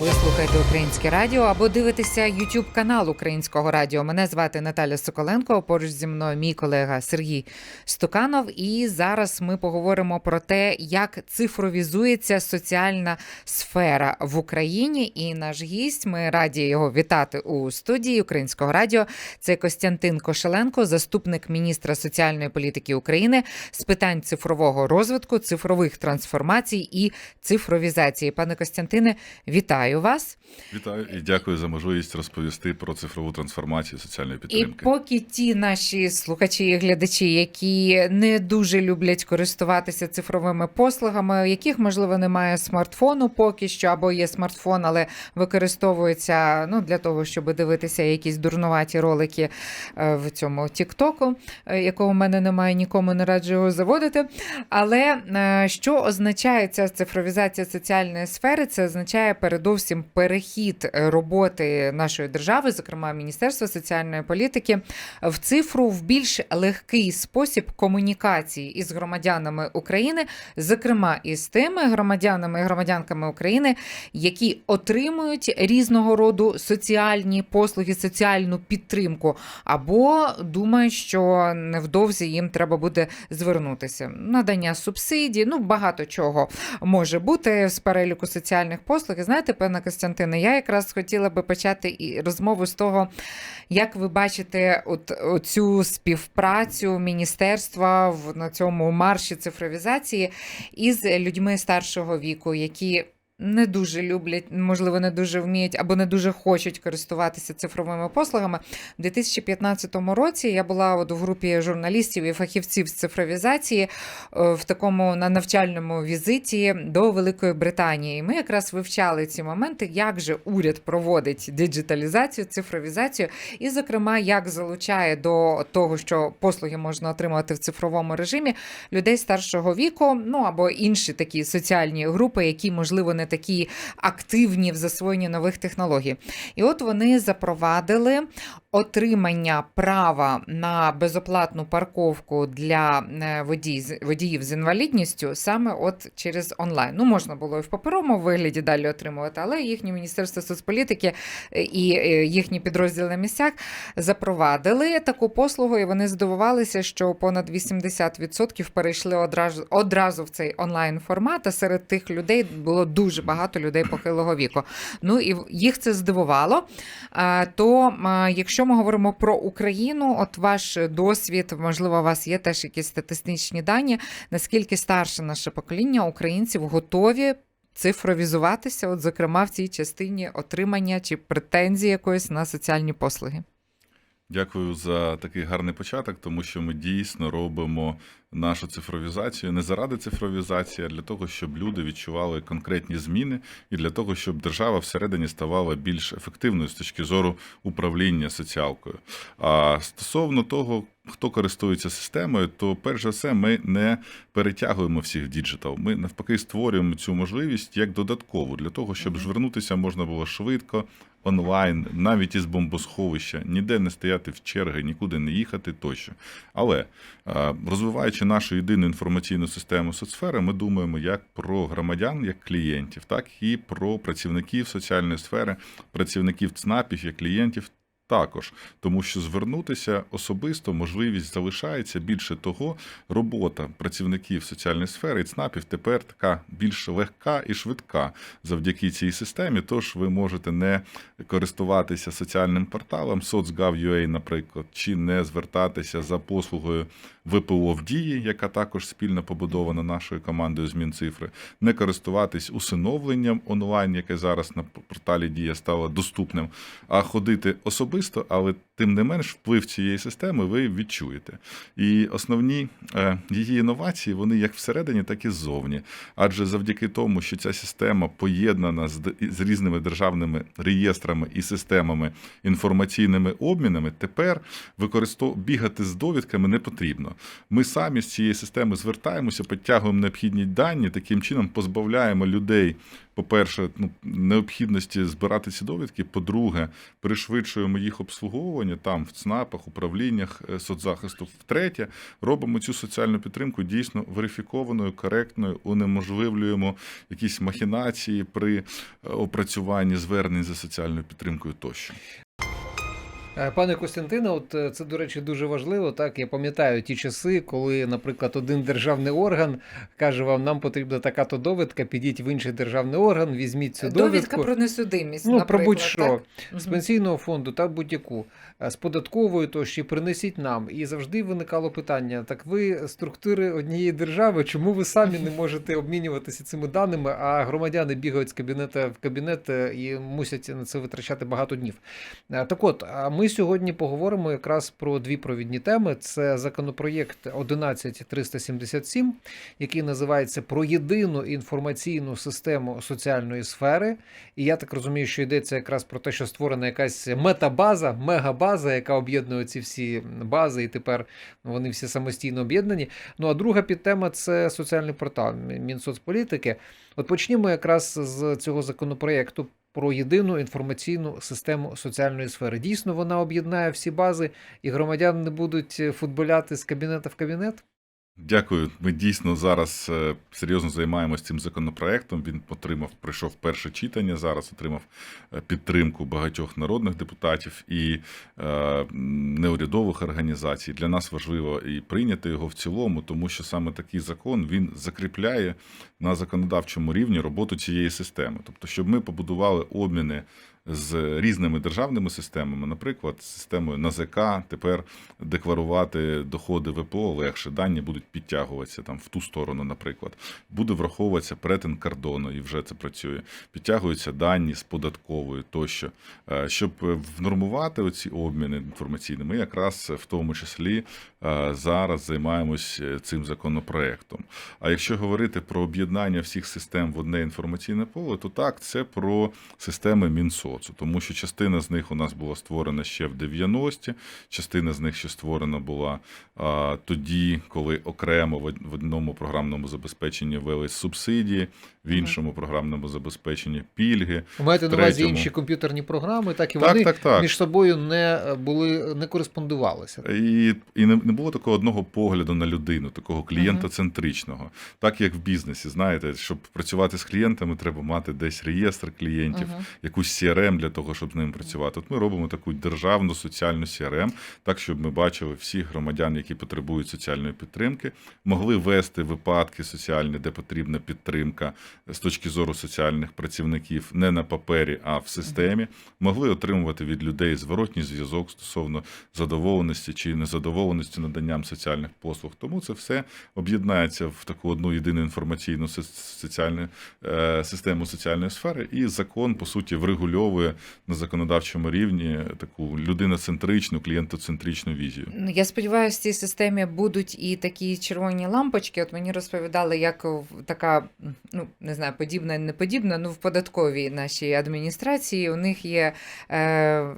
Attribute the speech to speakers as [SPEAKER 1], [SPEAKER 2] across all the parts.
[SPEAKER 1] Ви слухаєте Українське радіо або дивитеся YouTube канал Українського радіо. Мене звати Наталя Соколенко. Поруч зі мною мій колега Сергій Стуканов. І зараз ми поговоримо про те, як цифровізується соціальна сфера в Україні. І наш гість, ми раді його вітати у студії Українського радіо. Це Костянтин Кошеленко, заступник міністра соціальної політики України з питань цифрового розвитку, цифрових трансформацій і цифровізації. Пане Костянтине, вітаю вас.
[SPEAKER 2] Вітаю і дякую за можливість розповісти про цифрову трансформацію соціальної
[SPEAKER 1] І
[SPEAKER 2] підтримки.
[SPEAKER 1] поки ті наші слухачі і глядачі, які не дуже люблять користуватися цифровими послугами, у яких можливо немає смартфону, поки що або є смартфон, але використовується ну для того, щоб дивитися якісь дурнуваті ролики е, в цьому Тіктоку, е, якого в мене немає, нікому не раджу його заводити. Але е, що означає ця цифровізація соціальної сфери? Це означає передовсім перехід е, роботи нашої держави, зокрема Міністерства соціальної політики, в цифру в більш легкий спосіб комунікації із громадянами України, зокрема із тими громадянами і громадянками України, які отримують різного роду соціальні послуги, соціальну підтримку, або думають, що невдовзі їм треба буде звернутися. Надання субсидій, ну багато чого може бути з переліку соціальних послуг. І знаєте, пане Костянтине, я якраз хотіла би почати і розмову з того, як ви бачите от, цю співпрацю міністерства в на цьому марші цифровізації із людьми старшого віку, які не дуже люблять, можливо, не дуже вміють або не дуже хочуть користуватися цифровими послугами. У 2015 році я була от в групі журналістів і фахівців з цифровізації е, в такому на навчальному візиті до Великої Британії. Ми якраз вивчали ці моменти, як же уряд проводить диджиталізацію, цифровізацію, і, зокрема, як залучає до того, що послуги можна отримувати в цифровому режимі людей старшого віку, ну або інші такі соціальні групи, які можливо не такі активні в засвоєнні нових технологій. І от вони запровадили отримання права на безоплатну парковку для е, водіїв з інвалідністю саме от через онлайн. Ну, можна було і в паперовому вигляді далі отримувати, але їхнє Міністерство соцполітики е, і е, їхні підрозділи на місцях запровадили таку послугу, і вони здивувалися, що понад 80% перейшли одразу, одразу в цей онлайн формат. А серед тих людей було дуже багато людей похилого віку. Ну і їх це здивувало. То якщо ми говоримо про Україну, от ваш досвід, можливо, у вас є теж якісь статистичні дані, наскільки старше наше покоління українців готові. Цифровізуватися, от зокрема в цій частині отримання чи претензії якоїсь на соціальні послуги.
[SPEAKER 2] Дякую за такий гарний початок, тому що ми дійсно робимо нашу цифровізацію не заради цифровізації, а для того, щоб люди відчували конкретні зміни, і для того, щоб держава всередині ставала більш ефективною з точки зору управління соціалкою. А стосовно того, хто користується системою, то перш за все ми не перетягуємо всіх в діджитал. Ми навпаки створюємо цю можливість як додаткову для того, щоб звернутися можна було швидко, онлайн, навіть із бомбосховища, ніде не стояти в черги, нікуди не їхати тощо. Але е, розвиваючи нашу єдину інформаційну систему соцсфери, ми думаємо як про громадян, як клієнтів, так і про працівників соціальної сфери, працівників ЦНАПів як клієнтів. Також тому, що звернутися особисто можливість залишається більше того, робота працівників соціальної сфери і ЦНАПів тепер така більш легка і швидка завдяки цій системі. Тож ви можете не користуватися соціальним порталом соцгав.ua, наприклад, чи не звертатися за послугою ВПО в дії, яка також спільно побудована нашою командою змін цифри, не користуватись усиновленням онлайн, яке зараз на порталі Дія стало доступним, а ходити особисто, але тим не менш вплив цієї системи ви відчуєте. І основні е, її інновації вони як всередині, так і ззовні. Адже завдяки тому, що ця система поєднана з, з різними державними реєстрами і системами інформаційними обмінами, тепер використов... бігати з довідками не потрібно. Ми самі з цієї системи звертаємося, підтягуємо необхідні дані, таким чином позбавляємо людей по-перше, ну, необхідності збирати ці довідки. По-друге, пришвидшуємо їх обслуговування там, в ЦНАПах, управліннях е, соцзахисту. Втретє, робимо цю соціальну підтримку дійсно верифікованою, коректною, унеможливлюємо якісь махінації при е, опрацюванні звернень за соціальною підтримкою тощо.
[SPEAKER 3] Е, Пане Костянтине, от е, це, до речі, дуже важливо. Так, я пам'ятаю ті часи, коли, наприклад, один державний орган каже вам, нам потрібна така-то довідка, підіть в інший державний орган, візьміть цю
[SPEAKER 1] Довідка про несудимість.
[SPEAKER 3] Ну, про будь-що з пенсійного фонду та будь-яку Е, з податковою, то ще принесіть нам. І завжди виникало питання: так ви структури однієї держави, чому ви самі не можете обмінюватися цими даними, а громадяни бігають з кабінета в кабінет і мусять на це витрачати багато днів. Так от, а сьогодні поговоримо якраз про дві провідні теми: це законопроєкт 11377, який називається про єдину інформаційну систему соціальної сфери. І я так розумію, що йдеться якраз про те, що створена якась метабаза, мегабаза, яка об'єднує ці всі бази, і тепер вони всі самостійно об'єднані. Ну а друга підтема це соціальний портал Мінсоцполітики. От почнімо якраз з цього законопроєкту. Про єдину інформаційну систему соціальної сфери. Дійсно, вона об'єднає всі бази, і громадяни не будуть футболяти з кабінета в кабінет.
[SPEAKER 2] Дякую. Ми дійсно зараз е, серйозно займаємося цим законопроектом. Він отримав, пройшов перше читання. Зараз отримав е, підтримку багатьох народних депутатів і е, неурядових організацій. Для нас важливо і прийняти його в цілому, тому що саме такий закон він закріпляє на законодавчому рівні роботу цієї системи. Тобто, щоб ми побудували обміни з різними державними системами, наприклад, системою НАЗК, тепер декларувати доходи ВПО легше, дані будуть підтягуватися там в ту сторону, наприклад, буде враховуватися перетин кордону, і вже це працює. Підтягуються дані з податковою тощо. Е, Щоб внормувати оці обміни інформаційні, ми якраз в тому числі зараз займаємось е, цим законопроектом. А якщо говорити про об'єднання всіх систем в одне інформаційне поле, то так, це про системи Мінсоцу, тому що частина з них у нас була створена ще в 90-ті, частина з них ще створена була а, тоді, коли окремо в одному програмному забезпеченні ввели субсидії, в іншому програмному забезпеченні пільги.
[SPEAKER 3] Ви маєте на увазі інші комп'ютерні програми, так і
[SPEAKER 2] Так,
[SPEAKER 3] вони
[SPEAKER 2] так, так.
[SPEAKER 3] між собою не е, були не кореспондувалися.
[SPEAKER 2] І, і не, не було такого одного погляду на людину, такого клієнтоцентричного. Так як в бізнесі, знаєте, щоб працювати з клієнтами, треба мати десь реєстр клієнтів, якусь CRM для того, щоб з ним працювати. От ми робимо таку державну соціальну CRM, так щоб ми бачили всіх громадян, які потребують соціальної підтримки, могли вести випадки соціальні, де потрібна підтримка з точки зору соціальних працівників не на папері, а в системі, могли отримувати від людей зворотній зв'язок стосовно задоволеності чи незадоволеності наданням соціальних послуг. Тому це все об'єднається в таку одну єдину інформаційну соціальну е, систему соціальної сфери, і закон по суті врегульовує на законодавчому рівні таку людиноцентричну, клієнтоцентричну візію.
[SPEAKER 1] Ну, Я сподіваюся, в цій системі будуть і такі червоні лампочки. От мені розповідали, як така, ну не знаю, подібна, не подібна, ну в податковій нашій адміністрації у них є е,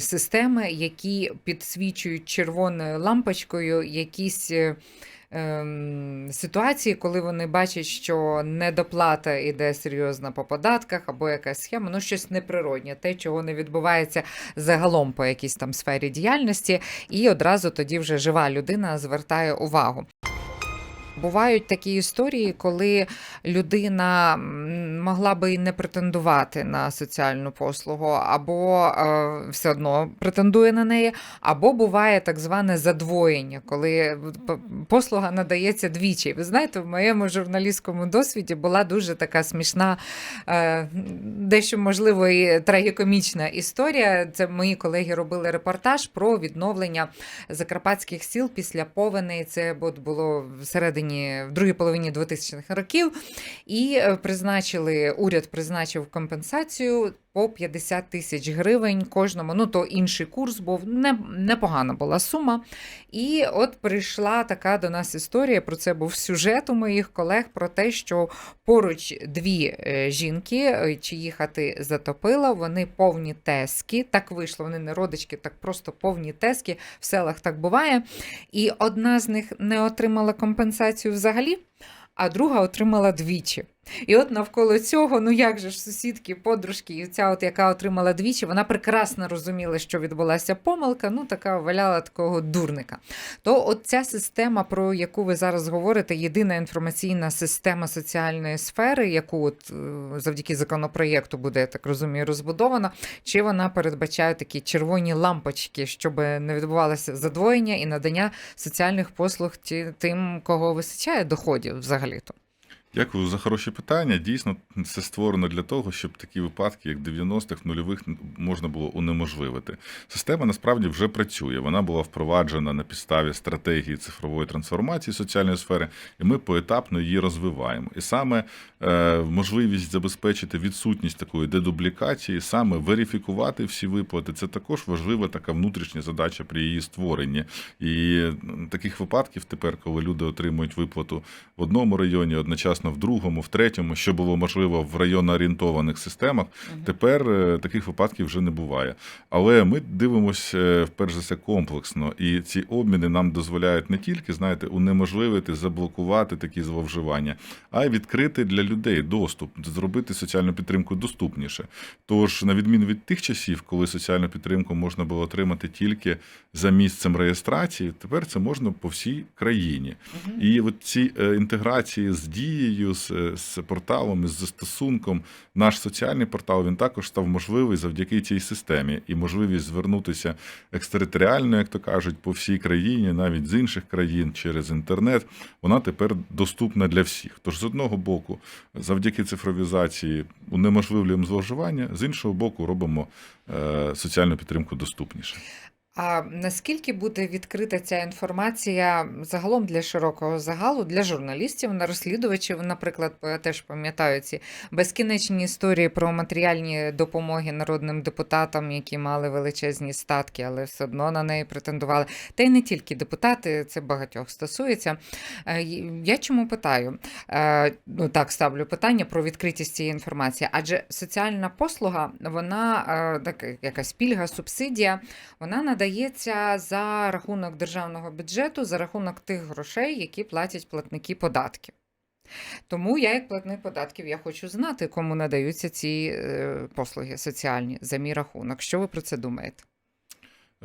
[SPEAKER 1] системи, які підсвічують червоною лампочкою якісь. е, ем, Ситуації, коли вони бачать, що недоплата іде серйозна по податках або якась схема, ну щось неприроднє, те, чого не відбувається загалом по якійсь там сфері діяльності, і одразу тоді вже жива людина звертає увагу. Бувають такі історії, коли людина могла би і не претендувати на соціальну послугу, або е, все одно претендує на неї, або буває так зване задвоєння, коли послуга надається двічі. Ви знаєте, в моєму журналістському досвіді була дуже така смішна, е, дещо можливо і трагікомічна історія. Це мої колеги робили репортаж про відновлення закарпатських сіл після повеней. Це було всередині в другій половині 2000-х років. І е, призначили, уряд призначив компенсацію по 50 тисяч гривень кожному. Ну, то інший курс був не, непогана була сума. І от прийшла така до нас історія. Про це був сюжет у моїх колег про те, що поруч дві е, жінки, е, чиї хати затопило, вони повні тески. Так вийшло, вони не родички, так просто повні тески. В селах так буває. І одна з них не отримала компенсацію взагалі, а друга отримала двічі. І от навколо цього, ну як же ж сусідки, подружки, і ця, от, яка отримала двічі, вона прекрасно розуміла, що відбулася помилка, ну така валяла такого дурника. То от ця система, про яку ви зараз говорите, єдина інформаційна система соціальної сфери, яку от е, завдяки законопроєкту буде, я так розумію, розбудована, чи вона передбачає такі червоні лампочки, щоб не відбувалося задвоєння і надання соціальних послуг тим, кого вистачає доходів взагалі-то.
[SPEAKER 2] Дякую за хороші питання. Дійсно, це створено для того, щоб такі випадки, як 90-х, нульових, можна було унеможливити. Система насправді вже працює. Вона була впроваджена на підставі стратегії цифрової трансформації соціальної сфери, і ми поетапно її розвиваємо. І саме е, можливість забезпечити відсутність такої дедублікації, саме верифікувати всі виплати, це також важлива така внутрішня задача при її створенні. І таких випадків тепер, коли люди отримують виплату в одному районі, одночасно в другому, в третьому, що було можливо в районно орієнтованих системах, тепер е, таких випадків вже не буває. Але ми дивимося е, перш за все комплексно, і ці обміни нам дозволяють не тільки знаєте, унеможливити, заблокувати такі зловживання, а й відкрити для людей доступ, зробити соціальну підтримку доступніше. Тож, на відміну від тих часів, коли соціальну підтримку можна було отримати тільки за місцем реєстрації, тепер це можна по всій країні. І от ці е, інтеграції з дією, з, з порталом, з застосунком, наш соціальний портал він також став можливий завдяки цій системі. І можливість звернутися екстериторіально, як то кажуть, по всій країні, навіть з інших країн через інтернет, вона тепер доступна для всіх. Тож, з одного боку, завдяки цифровізації унеможливлюємо зловживання, з іншого боку, робимо е, соціальну підтримку доступніше.
[SPEAKER 1] А наскільки буде відкрита ця інформація загалом для широкого загалу, для журналістів, на розслідувачів, наприклад, теж пам'ятаю ці безкінечні історії про матеріальні допомоги народним депутатам, які мали величезні статки, але все одно на неї претендували. Та й не тільки депутати, це багатьох стосується. Е, Я чому питаю? Е, Ну так ставлю питання про відкритість цієї інформації, адже соціальна послуга, вона е, так, якась пільга, субсидія, вона надається за рахунок державного бюджету, за рахунок тих грошей, які платять платники податків. Тому я, як платник податків, я хочу знати, кому надаються ці е, послуги соціальні за мій рахунок. Що ви про це думаєте?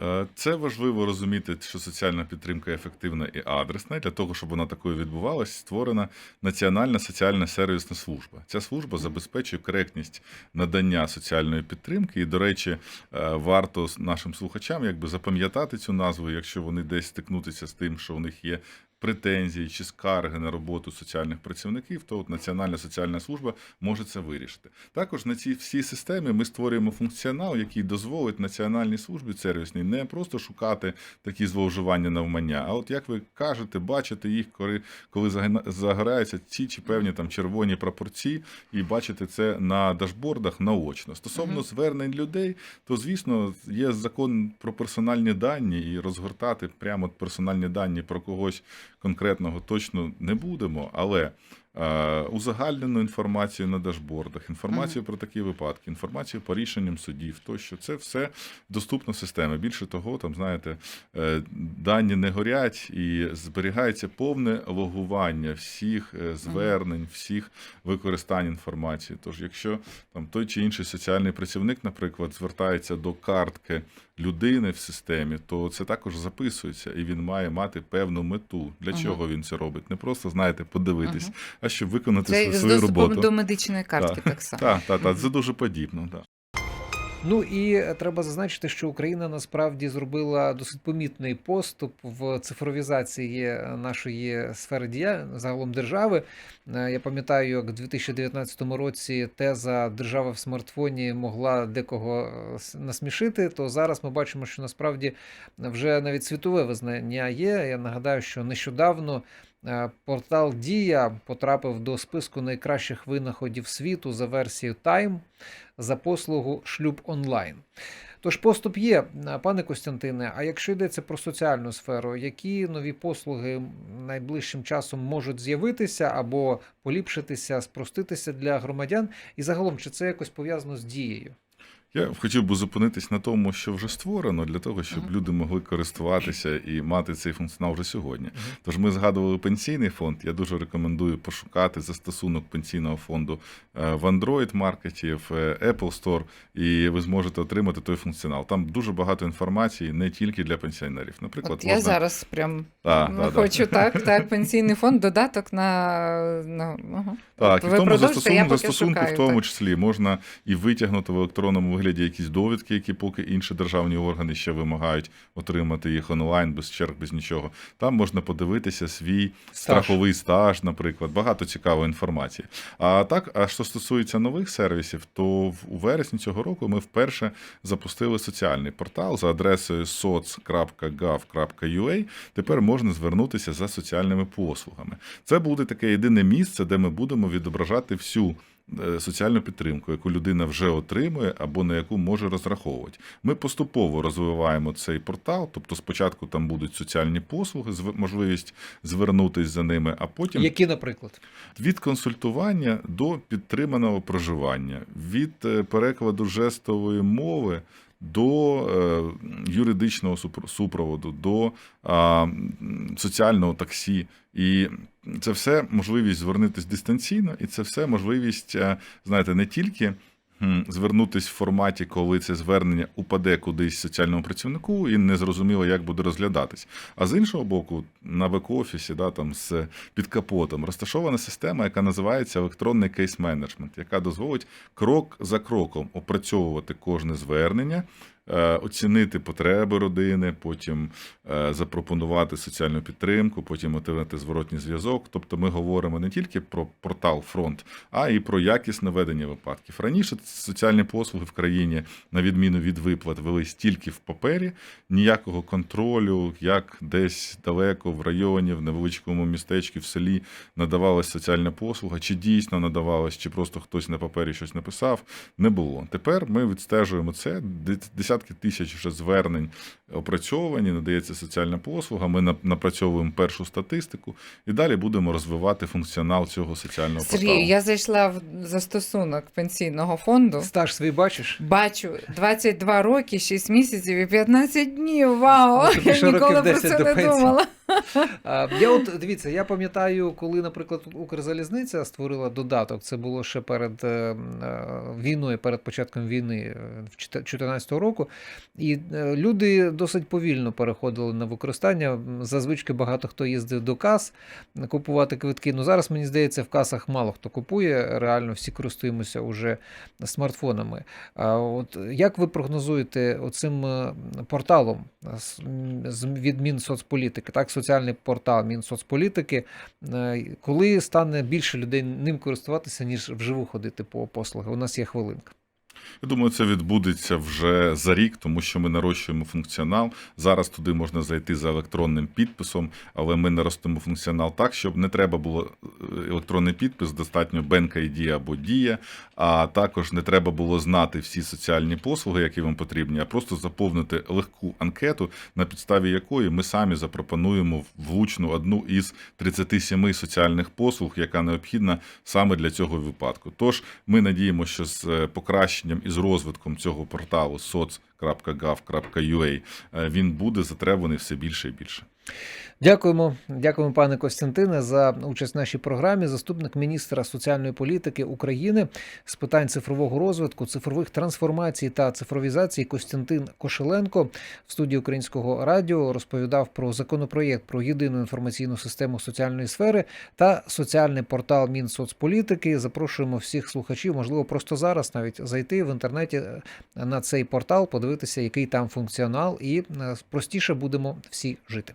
[SPEAKER 2] Е, Це важливо розуміти, що соціальна підтримка ефективна і адресна. Для того, щоб вона такою відбувалась, створена Національна соціальна сервісна служба. Ця служба забезпечує коректність надання соціальної підтримки. І, до речі, е, варто нашим слухачам якби запам'ятати цю назву, якщо вони десь стикнутися з тим, що у них є. Претензії чи скарги на роботу соціальних працівників, то от Національна соціальна служба може це вирішити. Також на цій всій системі ми створюємо функціонал, який дозволить національній службі сервісній не просто шукати такі зловживання навмання, а от як ви кажете, бачити їх, коли, коли загораються ці чи певні там червоні прапорці, і бачити це на дашбордах наочно. Стосовно звернень людей, то звісно є закон про персональні дані, і розгортати прямо персональні дані про когось конкретного точно не будемо, але е, узагальнену інформацію на дашбордах, інформацію про такі випадки, інформацію по рішенням судів, тощо це все доступно в системі. Більше того, там знаєте, е, дані не горять і зберігається повне логування всіх е, звернень, всіх використань інформації. Тож, якщо там той чи інший соціальний працівник, наприклад, звертається до картки людини в системі, то це також записується, і він має мати певну мету. Для
[SPEAKER 1] угу.
[SPEAKER 2] чого він це робить? Не просто знаєте, подивитись,
[SPEAKER 1] угу.
[SPEAKER 2] а щоб виконати
[SPEAKER 1] Це
[SPEAKER 2] свою,
[SPEAKER 1] з доступом
[SPEAKER 2] роботу.
[SPEAKER 1] до медичної картки так само.
[SPEAKER 2] Так, так, так, це дуже подібно. Так.
[SPEAKER 3] Ну і треба зазначити, що Україна насправді зробила досить помітний поступ в цифровізації нашої сфери діяльності загалом держави. Е, Я пам'ятаю, як в 2019 році теза держава в смартфоні могла декого е, насмішити. То зараз ми бачимо, що насправді вже навіть світове визнання є. Я нагадаю, що нещодавно. Е, Портал Дія потрапив до списку найкращих винаходів світу за версією Time за послугу шлюб онлайн. Тож поступ є, А, пане Костянтине. А якщо йдеться про соціальну сферу, які нові послуги найближчим часом можуть з'явитися або поліпшитися, спроститися для громадян? І загалом, чи це якось пов'язано з дією?
[SPEAKER 2] Я хотів би зупинитись на тому, що вже створено, для того, щоб люди могли користуватися і мати цей функціонал вже сьогодні. Тож ми згадували пенсійний фонд. Я дуже рекомендую пошукати застосунок пенсійного фонду е, в Android маркеті, в е, Apple Store, і ви зможете отримати той функціонал. Там дуже багато інформації не тільки для пенсіонерів. Наприклад,
[SPEAKER 1] От я зараз прям
[SPEAKER 2] Да,
[SPEAKER 1] ну,
[SPEAKER 2] да, да.
[SPEAKER 1] хочу так, так, пенсійний фонд, додаток на. на ага.
[SPEAKER 2] Так, і в тому застосунку, застосунку
[SPEAKER 1] шукаю,
[SPEAKER 2] в тому
[SPEAKER 1] так.
[SPEAKER 2] числі можна і витягнути в електронному вигляді якісь довідки, які поки інші державні органи ще вимагають отримати їх онлайн, без черг, без нічого. Там можна подивитися свій страховий стаж, наприклад, багато цікавої інформації. А так, а що стосується нових сервісів, то в- у вересні цього року ми вперше запустили соціальний портал за адресою soc.gov.ua. Тепер можна звернутися за соціальними послугами. Це буде таке єдине місце, де ми будемо відображати всю. Е, Соціальну підтримку, яку людина вже отримує або на яку може розраховувати. Ми поступово розвиваємо цей портал. Тобто, спочатку там будуть соціальні послуги, можливість звернутися за ними, а потім
[SPEAKER 3] Які, наприклад?
[SPEAKER 2] від консультування до підтриманого проживання, від е, перекладу жестової мови до е, юридичного супр- супроводу, до соціального таксі. І це все можливість звернутися дистанційно, і це все можливість, е, знаєте, не тільки. Звернутись в форматі, коли це звернення упаде кудись соціальному працівнику і не зрозуміло, як буде розглядатись. А з іншого боку, на бек-офісі, да, там з під капотом розташована система, яка називається електронний кейс-менеджмент, яка дозволить крок за кроком опрацьовувати кожне звернення, оцінити потреби родини, потім е, запропонувати соціальну підтримку, потім отримати зворотній зв'язок. Тобто ми говоримо не тільки про портал фронт, а і про якісне ведення випадків. Раніше соціальні послуги в країні, на відміну від виплат, велись тільки в папері, ніякого контролю, як десь далеко в районі, в невеличкому містечку, в селі надавалась соціальна послуга, чи дійсно надавалась, чи просто хтось на папері щось написав, не було. Тепер ми відстежуємо це. Де- Десятки тисяч вже звернень опрацьовані, надається соціальна послуга. Ми на- напрацьовуємо першу статистику і далі будемо розвивати функціонал цього соціального порталу.
[SPEAKER 1] Сергій, я зайшла в застосунок пенсійного фонду.
[SPEAKER 3] Стаж свій бачиш?
[SPEAKER 1] Бачу 22 роки, 6 місяців і 15 днів. Вау!
[SPEAKER 3] Ну,
[SPEAKER 1] Я ніколи про це не
[SPEAKER 3] пенсії.
[SPEAKER 1] думала.
[SPEAKER 3] Я от дивіться, я пам'ятаю, коли, наприклад, Укрзалізниця створила додаток. Це було ще перед е, е, війною, перед початком війни е, в 2014 року. І е, люди досить повільно переходили на використання. Зазвичай багато хто їздив до кас купувати квитки. Ну зараз мені здається, в касах мало хто купує. Реально всі користуємося уже смартфонами. А от як ви прогнозуєте оцим е, порталом від Мінсоцполітики, так, соціальний портал Мінсоцполітики, е, коли стане більше людей ним користуватися, ніж вживу ходити по послуги? У нас є хвилинка.
[SPEAKER 2] Я думаю, це відбудеться вже за рік, тому що ми нарощуємо функціонал. Зараз туди можна зайти за електронним підписом, але ми наростимо функціонал так, щоб не треба було е, електронний підпис, достатньо Bank ID або Дія, а також не треба було знати всі соціальні послуги, які вам потрібні, а просто заповнити легку анкету, на підставі якої ми самі запропонуємо влучну одну із 37 соціальних послуг, яка необхідна саме для цього випадку. Тож ми надіємося, що з е, покращенням і з розвитком цього порталу soc.gov.ua е, він буде затребуваний все більше і більше.
[SPEAKER 3] Дякуємо, дякуємо, пане Костянтине, за участь в нашій програмі. Заступник міністра соціальної політики України з питань цифрового розвитку, цифрових трансформацій та цифровізації Костянтин Кошеленко в студії Українського радіо розповідав про законопроєкт про єдину інформаційну систему соціальної сфери та соціальний портал Мінсоцполітики. Запрошуємо всіх слухачів, можливо, просто зараз навіть зайти в інтернеті е, на цей портал, подивитися, який там функціонал, і е, простіше будемо всі жити.